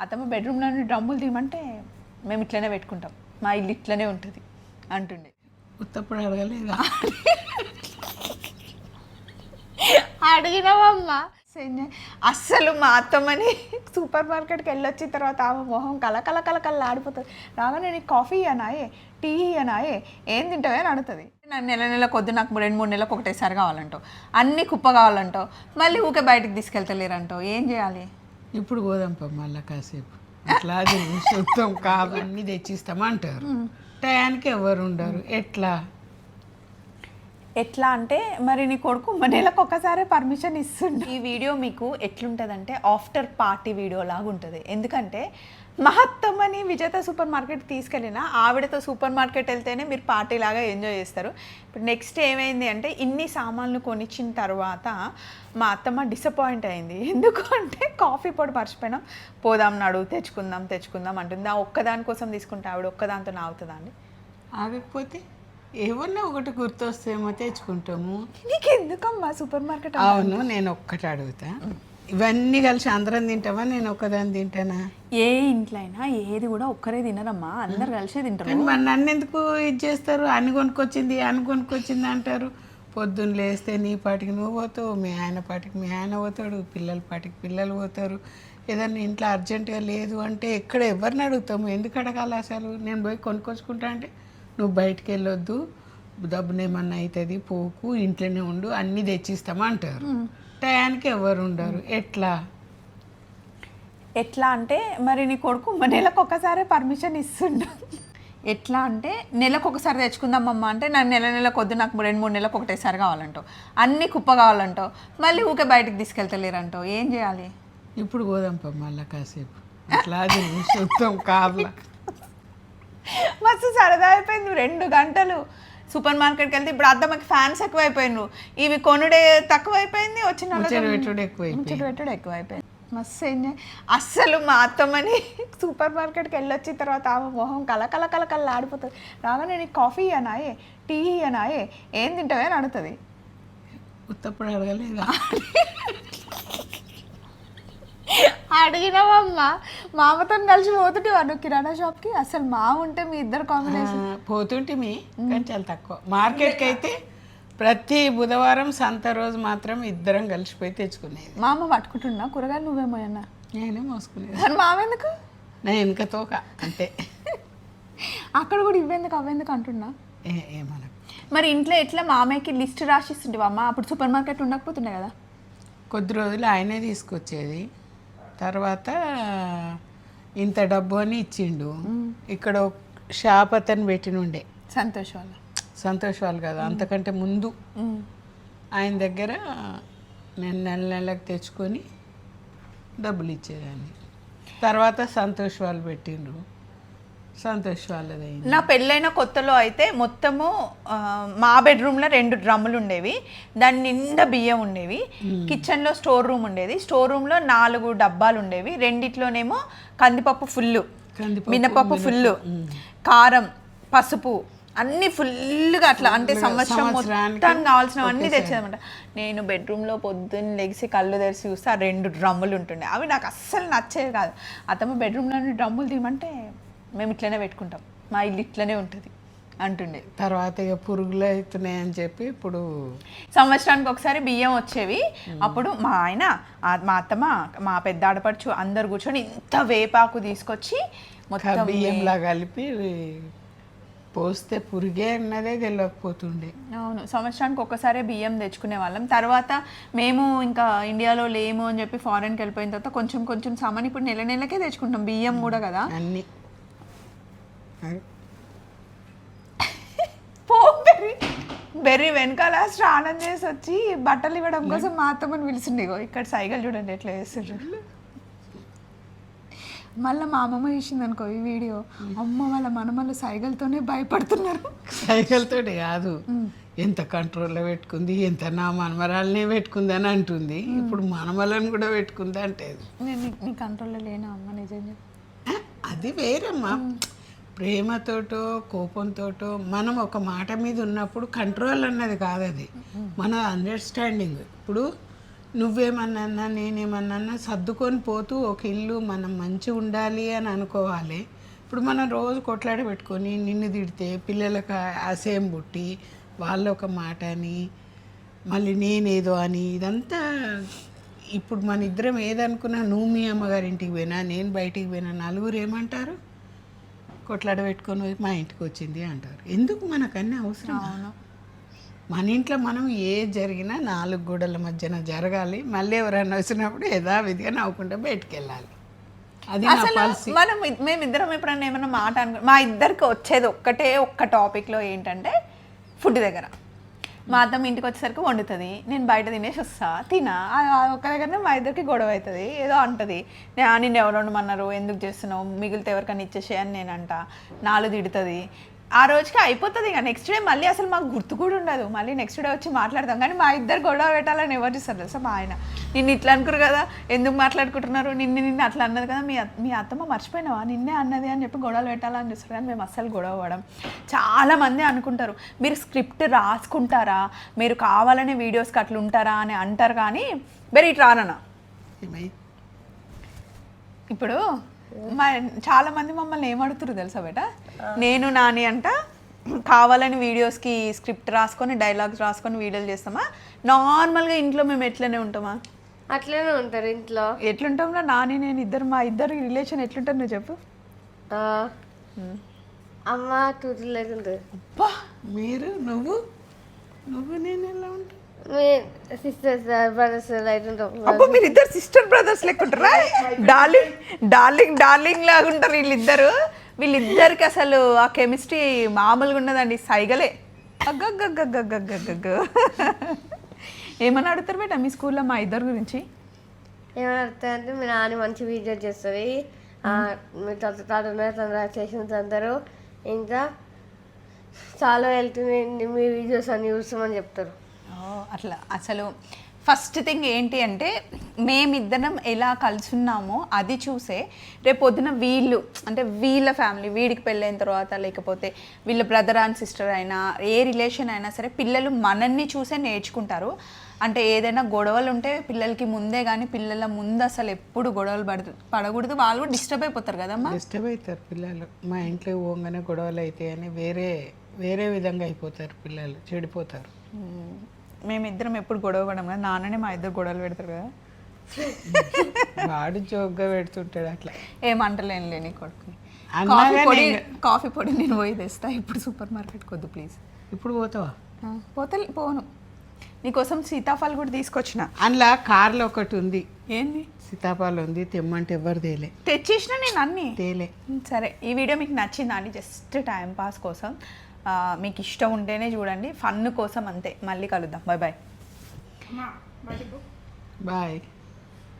అతమ్మ బెడ్రూమ్లో నుండి డ్రమ్ములు తీయమంటే మేము ఇట్లనే పెట్టుకుంటాం. మా ఇల్లు ఇట్లనే ఉంటుంది అంటుండే. ఉత్తప్పుడు అడగలేదా? అడిగినావమ్మా. సరే. అస్సలు మా అత్తమ్మని సూపర్ మార్కెట్కి వెళ్ళొచ్చిన తర్వాత ఆమె మొహం కల కల కల కల ఆడిపోతుంది. రాగానే నీకు కాఫీ అనాయే టీ అనాయే ఏం? తింటావే అని అడుగుతుంది. నాకు నెల నెల కొద్ది నాకు రెండు మూడు నెలలకు ఒకటేసారి కావాలంటావు. అన్ని కుప్ప కావాలంటావు. మళ్ళీ ఊకే బయటికి తీసుకెళ్తలేరంటావు. ఏం చేయాలి? ఇప్పుడు పోదాంపా మళ్ళా కాసేపు. అట్లా కాదు అన్ని తెచ్చిస్తామంటారు. టయానికి ఎవరు ఉండరు. ఎట్లా? ఎట్లా అంటే మరి నీ కొడుకు నెలకు ఒక్కసారి పర్మిషన్ ఇస్తుండే. ఈ వీడియో మీకు ఎట్లుంటుందంటే ఆఫ్టర్ పార్టీ వీడియో లాగా ఉంటుంది ఎందుకంటే మహత్తమ్మని విజేత సూపర్ మార్కెట్ తీసుకెళ్ళిన ఆవిడతో సూపర్ మార్కెట్ వెళ్తేనే మీరు పార్టీ లాగా ఎంజాయ్ చేస్తారు. ఇప్పుడు నెక్స్ట్ ఏమైంది అంటే ఇన్ని సామాన్లు కొనిచ్చిన తర్వాత మా అత్తమ్మ డిసప్పాయింట్ అయింది. ఎందుకు అంటే కాఫీ పొడి మర్చిపోయినాం. పోదాం నడు తెచ్చుకుందాం తెచ్చుకుందాం అంటుంది. ఆ ఒక్కదాని కోసం తీసుకుంటే ఆవిడ ఒక్కదాంతో నావుతుందా అండి? ఆగకపోతే ఏమన్నా ఒకటి గుర్తొస్తేమో తెచ్చుకుంటాము. నీకు ఎందుకమ్మా సూపర్ మార్కెట్ అవును నేను ఒక్కటి అడుగుతా. ఇవన్నీ కలిసి అందరం తింటావా? నేను ఒక్కదాన్ని తింటానా? ఏ ఇంట్లో అయినా ఏది కూడా ఒక్కరే తినరమ్మా. అందరు కలిసే తింటారు. మరి నన్ను ఎందుకు ఇది చేస్తారు? అన్ని కొనుక్కొచ్చింది అన్ని కొనుక్కొచ్చింది అంటారు. పొద్దున్న లేస్తే నీ పాటికి నువ్వు పోతావు మీ ఆయన పాటికి మీ ఆయన పోతాడు పిల్లల పాటికి పిల్లలు పోతారు. ఏదన్నా ఇంట్లో అర్జెంటుగా లేదు అంటే ఎక్కడ ఎవరిని అడుగుతాము? ఎందుకు అడగాలి అసలు? నేను పోయి కొనుక్కొచ్చుకుంటా అంటే నువ్వు బయటికి వెళ్ళొద్దు డబ్బునేమన్నా అవుతుంది పోకు ఇంట్లోనే ఉండు అన్నీ తెచ్చిస్తామా అంటారు. టయానికి ఎవరు ఉండరు. ఎట్లా? ఎట్లా అంటే మరి నీ కొడుకు నెలకు ఒక్కసారి పర్మిషన్ ఇస్తుండు. ఎట్లా అంటే నెలకు ఒకసారి తెచ్చుకుందామమ్మా అంటే నాకు నెల నెల కొద్ది నాకు రెండు మూడు నెలలకు ఒకటేసారి కావాలంటావు. అన్ని కుప్ప కావాలంటావు. మళ్ళీ ఊకే బయటికి తీసుకెళ్తలేరంటావు. ఏం చేయాలి? ఇప్పుడు పోదాంపా మళ్ళా కాసేపు. అట్లా శుద్ధం కాదు మస్తు సరదా అయిపోయింది. రెండు గంటలు సూపర్ మార్కెట్కి వెళ్తే ఇప్పుడు అద్దమ్మకి ఫ్యాన్స్ ఎక్కువైపోయినారు ఇవి కొనుడే తక్కువ అయిపోయింది వచ్చిన ముచ్చట పెట్టుడు ఎక్కువైపోయింది మస్తు ఎంజాయ్ అస్సలు మా అత్తమ్మని సూపర్ మార్కెట్కి వెళ్ళొచ్చిన తర్వాత ఆమె మొహం కల కల కల కల ఆడిపోతుంది. రాగానే నీకు కాఫీ అనాయే టీ అనాయే ఏం తింటావే అని అడుగుతుంది. ఉత్తప్పుడు అడగలేదా? అడిగినావమ్మా. మామతో కలిసి పోతుంటే నువ్వు కిరాణా షాప్కి? అసలు మా ఉంటే మీ ఇద్దరు కాంబినేషన్. పోతుంటే మీ కానీ చాలా తక్కువ. మార్కెట్కి అయితే ప్రతి బుధవారం సంత రోజు మాత్రం ఇద్దరం కలిసిపోయి తెచ్చుకునేది. మా అమ్మ పట్టుకుంటున్నా కూరగాయలు నువ్వేమో అన్నా నేనే మోసుకునేది. మామ ఎందుకు? నా వెనుక తోక అంతే. అక్కడ కూడా ఇవ్వేందుకు అవ్వేందుకు అంటున్నా ఏ ఏమనకు. మరి ఇంట్లో ఎట్లా మామయ్యకి లిస్ట్ రాసిస్తుండే అమ్మ అప్పుడు సూపర్ మార్కెట్ ఉండకపోతుండే కదా. కొద్ది రోజులు ఆయనే తీసుకొచ్చేది. తర్వాత ఇంత డబ్బు అని ఇచ్చిండు. ఇక్కడ షాప్ అతను పెట్టినుండే. సంతోష్ వాళ్ళ. సంతోష్ వాళ్ళు కదా అంతకంటే ముందు. ఆయన దగ్గర నేను నెల నెలకు తెచ్చుకొని డబ్బులు ఇచ్చేదాన్ని. తర్వాత సంతోష్ వాళ్ళు పెట్టిండ్రు. సంతోష్ వాళ్ళది అయింది నా పెళ్ళైన కొత్తలో అయితే మొత్తము మా బెడ్రూమ్లో రెండు డ్రమ్ములు ఉండేవి. దాని నిండా బియ్యం ఉండేవి. కిచెన్లో స్టోర్ రూమ్ ఉండేది. స్టోర్ రూమ్లో నాలుగు డబ్బాలు ఉండేవి. రెండిట్లోనేమో కందిపప్పు కందిపప్పు, మినపప్పు ఫుల్లు. కారం పసుపు అన్ని ఫుల్గా అట్లా అంటే సంవత్సరం మొత్తం కావాల్సినవన్నీ తెచ్చేదన్నమాట. నేను బెడ్రూమ్లో పొద్దున్న లెగిసి కళ్ళు తెరిచి చూస్తే ఆ రెండు డ్రమ్ములు ఉంటుండే. అవి నాకు అస్సలు నచ్చేవి కాదు. అతమ్మ బెడ్రూమ్లో డ్రమ్ములు తీయమంటే మేము ఇట్లనే పెట్టుకుంటాం. మా ఇల్లు ఇట్లనే ఉంటుంది అంటుండే. తర్వాత ఇక పురుగులు అవుతున్నాయని చెప్పి ఇప్పుడు సంవత్సరానికి ఒకసారి బియ్యం వచ్చేవి. అప్పుడు మా ఆయన మా అత్తమ్మ మా పెద్ద ఆడపడుచు అందరు కూర్చొని ఇంత వేపాకు తీసుకొచ్చి మొత్తం బియ్యంలా కలిపి పోస్తే పురిగే అన్నదే తెలియకపోతుండే. అవును సంవత్సరానికి ఒక్కసారే బియ్యం తెచ్చుకునే వాళ్ళం. తర్వాత మేము ఇంకా ఇండియాలో లేము అని చెప్పి ఫారెన్కి వెళ్ళిపోయిన తర్వాత కొంచెం కొంచెం సామాన్ ఇప్పుడు నెల నెలకే తెచ్చుకుంటాం. బియ్యం కూడా కదా. అన్నీ. పో బెర్రీ. బెర్రీ వెనకాల స్నానం చేసి వచ్చి బట్టలు ఇవ్వడం కోసం మా అత్తమ్మని పిలిచింది ఇగో ఇక్కడ సైకిల్ చూడండి ఎట్లా చేస్తుండ్రు మళ్ళీ మా అమ్మమ్మ చూసింది అనుకో ఈ వీడియో. అమ్మ వాళ్ళ మనమల్ని సైకిల్తోనే భయపడుతున్నారు. సైకిల్తో కాదు. ఎంత కంట్రోల్లో పెట్టుకుంది ఎంత నా మనమరాలనే పెట్టుకుంది అని అంటుంది. ఇప్పుడు మనమలను కూడా పెట్టుకుంది అంటే నేను నీ- కంట్రోల్లో లేనా అమ్మ నిజం చెప్పు. ఆ, అది వేరమ్మా. ప్రేమతోటో కోపంతోటో మనం ఒక మాట మీద ఉన్నప్పుడు కంట్రోల్ అన్నది కాదు అది మన అండర్స్టాండింగ్ ఇప్పుడు నువ్వేమన్నా నేనేమన్నా సర్దుకొని పోతూ ఒక ఇల్లు మనం మంచిగా ఉండాలి అని అనుకోవాలి. ఇప్పుడు మనం రోజు కొట్లాడి పెట్టుకొని నిన్ను తిడితే పిల్లలకు అసేం పుట్టి వాళ్ళు ఒక మాట అని మళ్ళీ నేనేదో అని ఇదంతా ఇప్పుడు మన ఇద్దరం ఏదనుకున్నా నువ్వు మీ అమ్మగారి ఇంటికి పోయినా నేను బయటికి పోయినా నలుగురు ఏమంటారు? కొట్లాడ పెట్టుకొని పోయి మా ఇంటికి వచ్చింది అంటారు. ఎందుకు మనకన్నీ అవసరం? అవును. మన ఇంట్లో మనం ఏ జరిగినా నాలుగు గోడల మధ్యన జరగాలి. మళ్ళీ ఎవరైనా వచ్చినప్పుడు యథావిధిగా నవ్వుకుంటూ బయటికి వెళ్ళాలి అది మనం మేమిద్దరం ఎప్పుడన్నా ఏమన్నా మాట అనుకో మా ఇద్దరికి వచ్చేది ఒక్కటే ఒక్క టాపిక్లో ఏంటంటే ఫుడ్ దగ్గర. మా అత్తమ్మ ఇంటికి వచ్చేసరికి వండుతుంది. నేను బయట తినేసి వస్తా. తినా. ఒక్క దగ్గరనే మా ఇద్దరికి గొడవ అవుతుంది ఏదో అంటది. నేను నిన్ను ఎవరు వండమన్నారు? ఎందుకు చేస్తున్నావు? మిగిలితే ఎవరికైనా ఇచ్చేసే అని నేను అంట నాలుగు తిడుతుంది. ఆ రోజుకి అయిపోతుంది ఇక. నెక్స్ట్ డే మళ్ళీ అసలు మాకు గుర్తు కూడా ఉండదు. మళ్ళీ నెక్స్ట్ డే వచ్చి మాట్లాడతాం కానీ మా ఇద్దరు గొడవ పెట్టాలని ఎవరు చూస్తారు తెలుసా? మా ఆయన. నిన్ను ఇట్లా అనుకురు కదా? ఎందుకు మాట్లాడుకుంటున్నారు? నిన్ను నిన్ను అట్లా అన్నది కదా? మీ మీ అత్తమ్మ మర్చిపోయినావా? నిన్నే అన్నది అని చెప్పి గొడవలు పెట్టాలని చూస్తారు కానీ మేము అస్సలు గొడవ పడం. చాలా మంది అనుకుంటారు మీరు స్క్రిప్ట్ రాసుకుంటారా? మీరు కావాలనే వీడియోస్కి అట్లా ఉంటారా అని అంటారు కానీ మరి ఇట్లా రానన్నా ఇప్పుడు చాలా మంది మమ్మల్ని ఏమడుతున్నారు తెలుసా బేట? నేను నాని అంట కావాలని వీడియోస్కి స్క్రిప్ట్ రాసుకొని డైలాగ్స్ రాసుకొని వీడియోలు చేస్తామా? నార్మల్గా ఇంట్లో మేము ఎట్లనే ఉంటామా? అట్లనే ఉంటారు ఇంట్లో. ఎట్లుంటాంరా నాని నేను ఇద్దరు మా ఇద్దరు రిలేషన్ ఎట్లుంటారు నువ్వు చెప్పు. అమ్మ ఉంటుంది అబ్బా మీరు నువ్వు నువ్వు నేను ఎలా ఉంటా? సిస్టర్స్ బ్రదర్స్ లైట్ ఉంటాం అబ్బా మీరు ఇద్దరు సిస్టర్ బ్రదర్స్ లెక్కుంటారా డార్లింగ్ డార్లింగ్ డార్లింగ్ లాగా ఉంటారు వీళ్ళిద్దరు. వీళ్ళిద్దరికి అసలు ఆ కెమిస్ట్రీ మామూలుగా ఉన్నదండి సైగలే. అగ్గగ్గగ్గగ్గగ్గగ్గ ఏమని అడుగుతారు బేట మీ స్కూల్లో మా ఇద్దరు గురించి? ఏమైనా అర్థమంటే మీ నాన్న మంచి వీడియో చేస్తుంది. మీ తన చేసిన అందరూ ఇంకా చాలా వెళ్తుంది మీ వీడియోస్ అన్ని చూస్తామని చెప్తారు. అట్లా అసలు ఫస్ట్ థింగ్ ఏంటి అంటే మేమిద్దరం ఎలా కలిసి ఉన్నామో అది చూసే రేపు పొద్దున వీళ్ళు అంటే వీళ్ళ ఫ్యామిలీ వీడికి పెళ్ళైన తర్వాత లేకపోతే వీళ్ళ బ్రదర్ అండ్ సిస్టర్ అయినా ఏ రిలేషన్ అయినా సరే పిల్లలు మనల్ని చూసే నేర్చుకుంటారు. అంటే ఏదైనా గొడవలు ఉంటే పిల్లలకి ముందే కానీ పిల్లల ముందు అసలు ఎప్పుడు గొడవలు పడ పడకూడదు. వాళ్ళు కూడా డిస్టర్బ్ అయిపోతారు కదమ్మా. డిస్టర్బ్ అవుతారు పిల్లలు. మా ఇంట్లో పోగానే గొడవలు అవుతాయని వేరే వేరే విధంగా అయిపోతారు పిల్లలు చెడిపోతారు. మేమిద్దరం ఎప్పుడు గొడవ పడం కదా నాన్ననే మా ఇద్దరు గొడవలు పెడతారు కదా. వాడు జోక్గా పెడుతుంటాడు అట్లా. ఏమంటలేను లేని కొడుకుని. కాఫీ పొడి కాఫీ పొడి నేను పోయి తెస్తా ఇప్పుడు సూపర్ మార్కెట్ కొద్దు ప్లీజ్. ఇప్పుడు పోతావా? పోతే పోను. నీకోసం సీతాఫల్ కూడా తీసుకొచ్చిన. అందులో కార్లో ఒకటి ఉంది. ఏంది? సీతాఫలం ఉంది తెమ్మంటే ఎవరు తేలే. తెచ్చేసిన నేను అన్నీ? తేలే. సరే ఈ వీడియో మీకు నచ్చిందా అండి? జస్ట్ టైం పాస్ కోసం. మీకు ఇష్టం ఉంటేనే చూడండి. ఫన్ కోసం అంతే. మళ్ళీ కలుద్దాం. Bye bye bye.